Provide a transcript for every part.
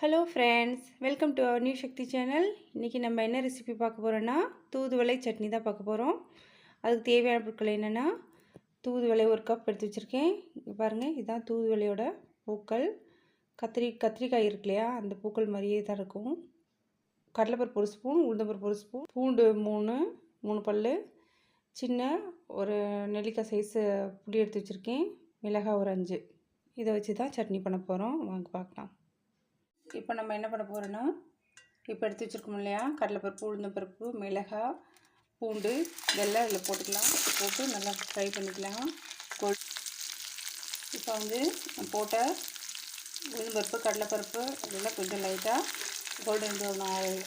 Hello friends welcome to our new Sakthi channel இன்றைக்கி நம்ம என்ன ரெசிபி பார்க்க போகிறோன்னா தூதுவளை சட்னி தான் பார்க்க போகிறோம் அதுக்கு தேவையான பொருட்கள் என்னென்னா தூதுவளை ஒரு கப் எடுத்து வச்சுருக்கேன். பாருங்கள் இதுதான் தூதுவளையோட பூக்கள். கத்திரி கத்திரிக்காய் இருக்கு இல்லையா அந்த பூக்கள் மாதிரியே தான் இருக்கும். கடலைப்பருப்பு ஒரு ஸ்பூன் உளுந்தப்பருப்பு ஒரு ஸ்பூன் பூண்டு மூணு மூணு பல் சின்ன ஒரு நெல்லிக்காய் சைஸு புளி எடுத்து வச்சுருக்கேன். மிளகாய் ஒரு அஞ்சு. இதை வச்சு தான் சட்னி பண்ண போகிறோம் வாங்க பார்க்கலாம். இப்போ நம்ம என்ன பண்ண போகிறோன்னா இப்போ எடுத்து வச்சுருக்கோம் இல்லையா? கடலைப்பருப்பு உளுந்தம்பருப்பு மிளகாய் பூண்டு இதெல்லாம் இதில் போட்டுக்கலாம். போட்டு நல்லா ஃப்ரை பண்ணிக்கலாம். கோல் இப்போ வந்து போட்ட உளுந்தம்பருப்பு கடலைப்பருப்பு இதெல்லாம் கொஞ்சம் லைட்டாக கோல்டன் ப்ரௌன்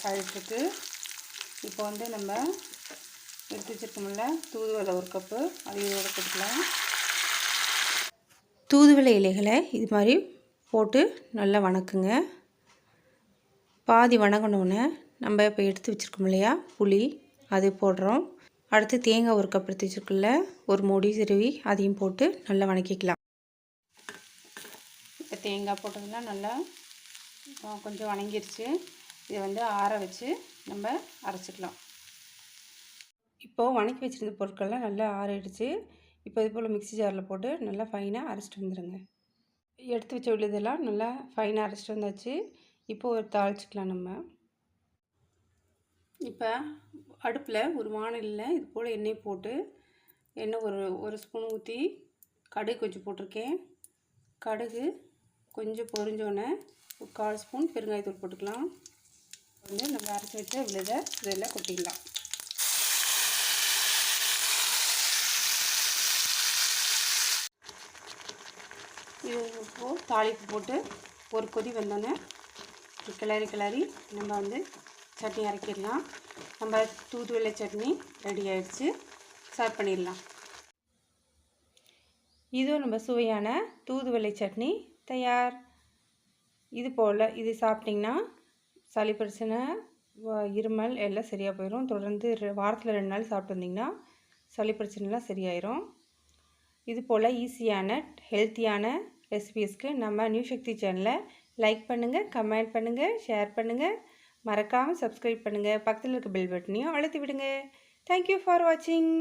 ஆகிட்டுருக்கு இப்போ வந்து நம்ம எடுத்து வச்சுருக்கோம்ல தூதுவளை ஒரு கப்பு அது இதோட போட்டுக்கலாம். தூதுவளை இலைகளை இது மாதிரி போட்டு நல்லா வணக்குங்க. பாதி வணங்கினோன்னே நம்ம இப்போ எடுத்து வச்சுருக்கோம் இல்லையா? புளி அது போடுறோம். அடுத்து தேங்காய் ஒரு கப் எடுத்து வச்சுருக்குல்ல ஒரு மூடி சிறுவி அதையும் போட்டு நல்லா வணக்கிக்கலாம். இப்போ தேங்காய் போட்டதுலாம் நல்லா கொஞ்சம் வணங்கிருச்சு. இதை வந்து ஆற வச்சு நம்ம அரைச்சிக்கலாம். இப்போது வணக்கி வச்சுருந்த பொருட்கள்லாம் நல்லா ஆறிடுச்சு. இப்போ இது போல் மிக்சி ஜாரில் போட்டு நல்லா ஃபைனாக அரைச்சிட்டு வந்துடுங்க எடுத்து வச்ச உள்ளதெல்லாம் நல்லா ஃபைனாக அரைச்சிட்டு வந்தாச்சு. இப்போது ஒரு தாளிச்சிக்கலாம் நம்ம. இப்போ அடுப்பில் ஒரு வானலியில் இது போல் எண்ணெய் போட்டு எண்ணெய் ஒரு ஒரு ஸ்பூன் ஊற்றி கடுகு கொஞ்சம் போட்டிருக்கேன். கடுகு கொஞ்சம் பொரிஞ்சோன்னே ஒரு கால் ஸ்பூன் பெருங்காயத்தூள் போட்டுக்கலாம். வந்து நம்ம அரைச்சி வச்ச விழுத இதெல்லாம் கொட்டிக்கலாம் இது இப்போது தாளிப்பு போட்டு ஒரு கொதி வந்தோன்னே கிளறி கிளறி நம்ம வந்து சட்னி அரைக்கிடலாம். நம்ம தூதுவளை சட்னி ரெடி ஆகிடுச்சு சர்வ் பண்ணிடலாம். இதுவும் நம்ம சுவையான தூதுவளை சட்னி தயார். இது போல் இது சாப்பிட்டிங்கன்னா சளி பிரச்சனை இருமல் எல்லாம் சரியாக போயிடும் தொடர்ந்து வாரத்தில் ரெண்டு நாள் சாப்பிட்டு வந்திங்கன்னா சளி பிரச்சனைலாம் சரியாயிரும். இது போல் ஈஸியான ஹெல்த்தியான ரெசிபீஸ்க்கு நம்ம நியூ சக்தி சேனலை லைக் பண்ணுங்கள் கமெண்ட் பண்ணுங்கள் ஷேர் பண்ணுங்கள் மறக்காமல் சப்ஸ்கிரைப் பண்ணுங்கள் பக்கத்தில் இருக்க பெல் பட்டனையும் அழுத்தி விடுங்க. தேங்க்யூ ஃபார் வாட்சிங்